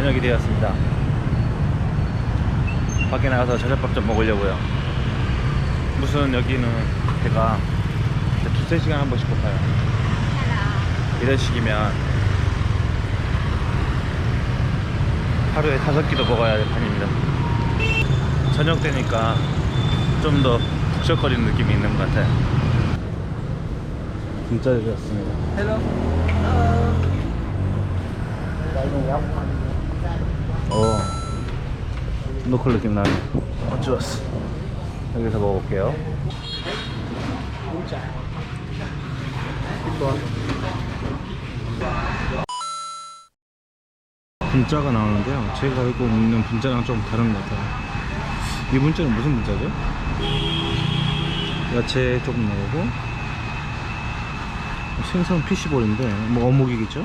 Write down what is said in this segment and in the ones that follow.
저녁이 되었습니다. 밖에 나가서 저녁밥 좀 먹으려고요. 무슨 여기는 배가 두세 시간 한 번씩 고파요. 이런 식이면 하루에 다섯 끼도 먹어야 될 판입니다. 저녁 되니까 좀 더 북적거리는 느낌이 있는 것 같아요. 진짜 되었습니다. 어, 노컬 느낌 나네. 어, 좋았어. 여기서 먹어볼게요. 분짜가 나오는데요. 제가 알고 있는 분짜랑 좀 다른 것 같아요. 이 분짜는 무슨 분짜죠? 야채 조금 나오고 생선 피시볼인데 뭐 어묵이겠죠?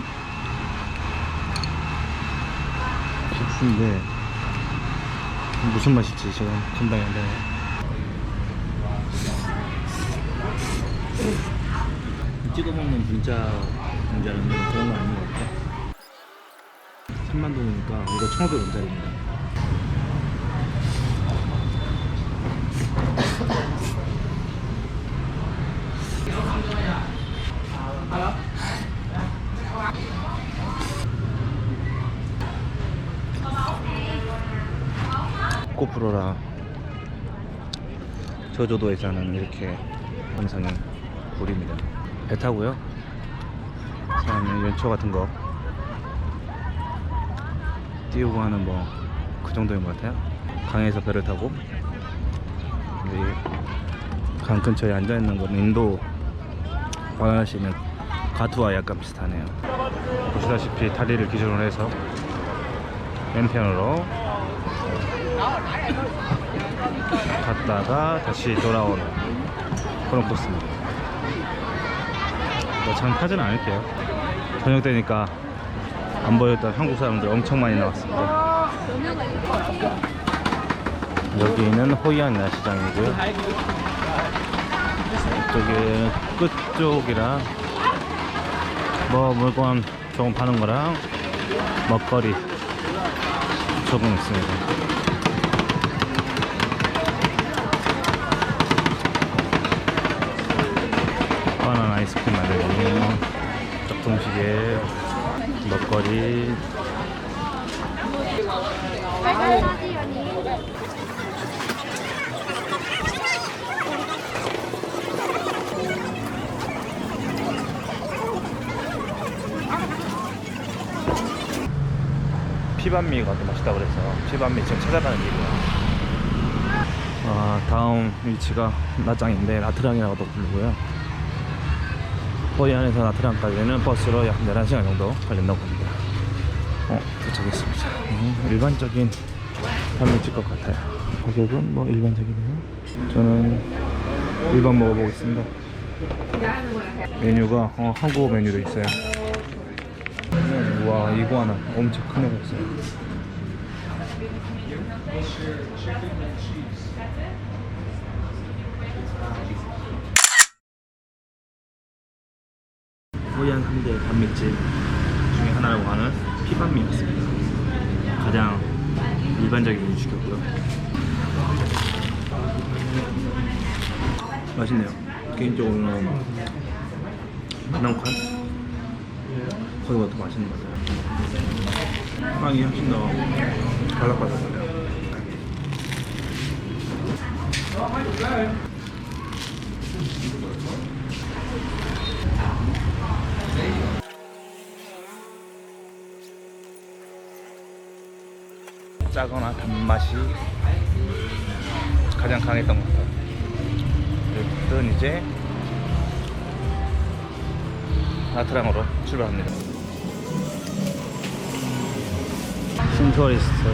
국수인데 무슨 맛일지 제가 감당이 안 되네요. 찍어 먹는 분짜 분짜는 그런 거 아닌 것 같아. 3만 동이니까 이거 1,500원짜리입니다. 고프로라 저조도에서는 이렇게 영상이 굴입니다. 배 타고요. 그다음에 연초 같은 거 띄우고 하는 뭐 그 정도인 것 같아요. 강에서 배를 타고 강 근처에 앉아 있는 건 인도 바나나시 있는 가투와 약간 비슷하네요. 보시다시피 다리를 기준으로 해서 왼편으로 갔다가 다시 돌아오는 그런 코스입니다. 뭐전 타지는 않을게요. 저녁 되니까 안 보였던 한국 사람들 엄청 많이 나왔습니다. 여기는 호이안 야시장이고요. 이쪽에 끝쪽이라 뭐 물건 조금 파는 거랑 먹거리 조금 있습니다. 아이스크림 만들기, 짝퉁시계, 먹거리, 피반미가 더 맛있다고 그래서 피반미 지금 찾아가는 길이에요. 아, 다음 위치가 나짱인데 나트랑이라고도 부르고요. 호이안에서 나트랑까지는 버스로 약 11시간 정도 걸린다고 합니다. 어, 도착했습니다. 음, 일반적인 판매집 것 같아요. 가격은 뭐 일반적이네요. 저는 일반 먹어보겠습니다. 메뉴가 어, 한국어 메뉴도 있어요. 음, 우와, 이거 하나 엄청 큰 애가 있어요. 호이안 3대 단맥집 중에 하나라고 하는 피반미였습니다. 가장 일반적인 음식이었고요. 맛있네요. 개인적으로는 남칸 거기가 더 맛있는 것 같아요. 빵이 훨씬 더 바삭바삭해요. 짜거나 단맛이 가장 강했던 것 같아요. 일단 이제 나트랑으로 출발합니다. 신토리스트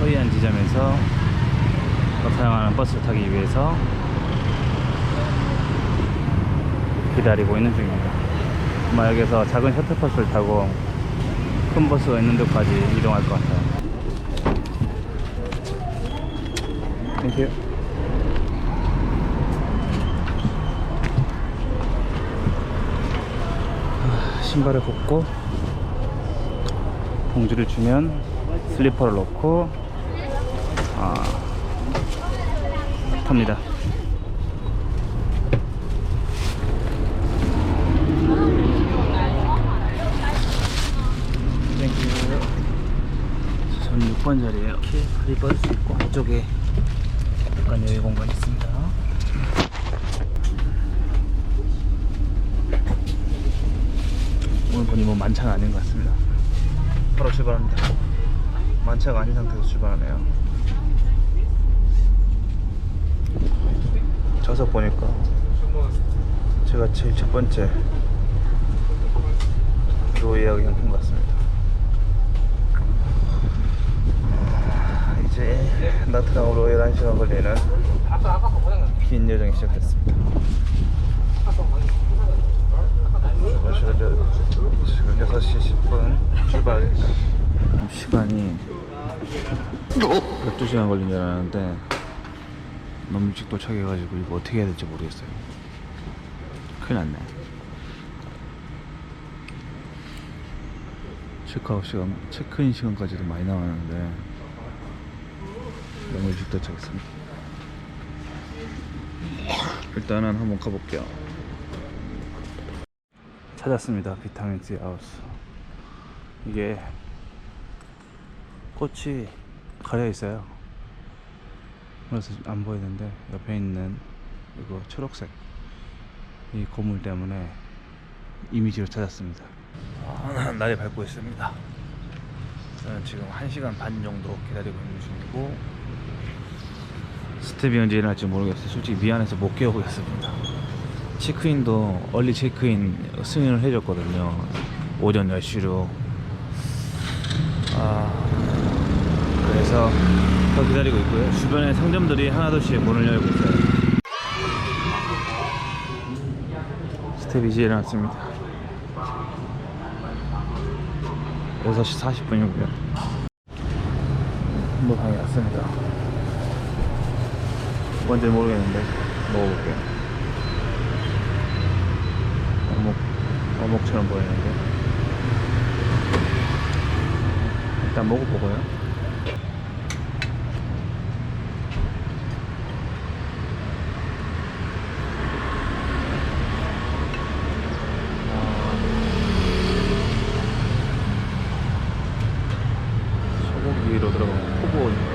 허이안 지점에서 나트랑하는 버스를 타기 위해서 기다리고 있는 중입니다. 아마 여기서 작은 셔틀버스를 타고 큰 버스가 있는 데까지 이동할 것 같아요. 땡큐. 아, 신발을 벗고 봉지를 주면 슬리퍼를 넣고 아, 탑니다. 땡큐. 전 6번 자리에요. 이렇게 수 있고 안쪽에 약간 여유 공간이 있습니다. 오늘 보니 뭐 만차가 아닌 것 같습니다. 바로 출발합니다. 만차가 아닌 상태에서 출발하네요. 좌석 보니까 제가 제일 첫 번째 로 예약이 한것 같습니다. 아, 이제 나트랑으로 11시간 걸리는 긴 여정이 시작됐습니다. 지금 6시 10분 출발입니다. 시간이 12시간 걸린 줄 알았는데 너무 일찍 도착해가지고 이거 어떻게 해야 될지 모르겠어요. 큰일 났네. 체크아웃 시간, 체크인 시간까지도 많이 남았는데 일찍 도착했습니다. 일단은 한번 가볼게요. 찾았습니다. 비타민 C 하우스. 이게 꽃이 가려 있어요. 그래서 안 보이는데 옆에 있는 이거 초록색 이 건물 때문에 이미지로 찾았습니다. 아, 날이 밝고 있습니다. 저는 지금 1시간 반 정도 기다리고 있는 중이고 스텝이 언제 일어날지 모르겠어요. 솔직히 미안해서 못 깨우고 있습니다. 체크인도 얼리 체크인 승인을 해줬거든요. 오전 10시로. 아, 그래서 더 기다리고 있고요. 주변에 상점들이 하나둘씩 문을 열고 있어요. 스텝이 이제 일어났습니다. 6시 40분이고요. 한번 방에 왔습니다. 뭔지 모르겠는데 먹어볼게요. 어묵, 어묵처럼 보이는데 일단 먹어보고요. 소고기로 들어간 코보입니다.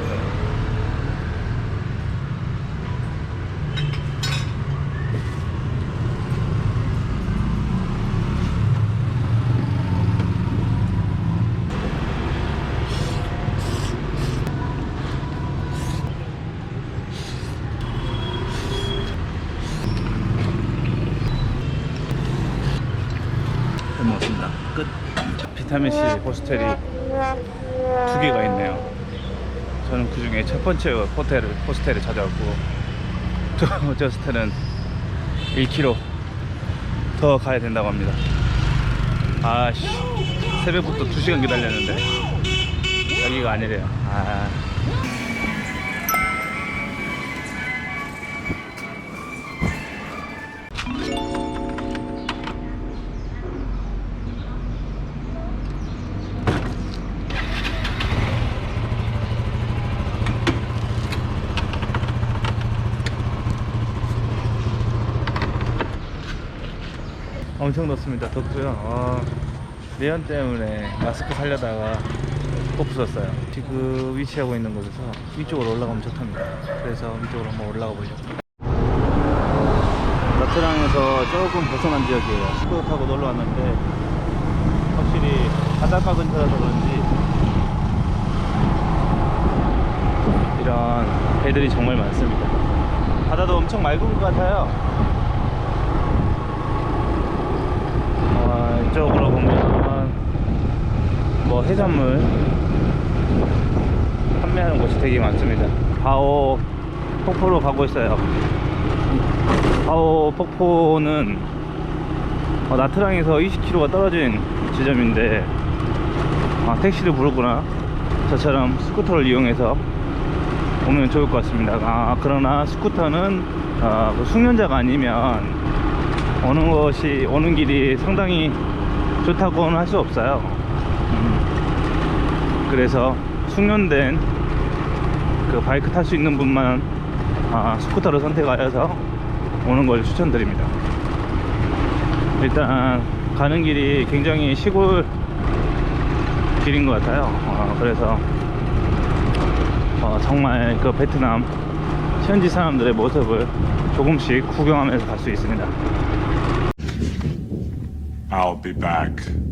잘 먹었습니다. 끝. 비타민 C 호스텔이 두 개가 있네요. 저는 그 중에 첫 번째 호텔을 호스텔을 찾아왔고 두 번째 호스텔은 1km 더 가야 된다고 합니다. 아씨 새벽부터 2시간 기다렸는데 여기가 아니래요. 아. 엄청 덥습니다. 덥고요. 아, 내연 때문에 마스크 살려다가 꼭 부었어요. 지금 위치하고 있는 곳에서 위쪽으로 올라가면 좋답니다. 그래서 위쪽으로 한번 올라가 보려고. 나트랑에서 조금 벗어난 지역이에요. 스쿠터 타고 놀러 왔는데 확실히 바닷가 근처라서 그런지 이런 배들이 정말 많습니다. 바다도 엄청 맑은 것 같아요. 어, 이쪽으로 보면 뭐 해산물 판매하는 곳이 되게 많습니다. 바오 폭포로 가고 있어요. 바오 폭포는 어, 나트랑에서 20km가 떨어진 지점인데 아, 택시를 부르거나 저처럼 스쿠터를 이용해서 오면 좋을 것 같습니다. 아, 그러나 스쿠터는 아, 그 숙련자가 아니면 오는 것이 오는 길이 상당히 좋다고는 할 수 없어요. 음. 그래서 숙련된 그 바이크 탈 수 있는 분만 아, 스쿠터를 선택하여서 오는 걸 추천드립니다. 일단 가는 길이 굉장히 시골 길인 것 같아요. 어, 그래서 어, 정말 그 베트남 현지 사람들의 모습을 조금씩 구경하면서 갈 수 있습니다. I'll be back.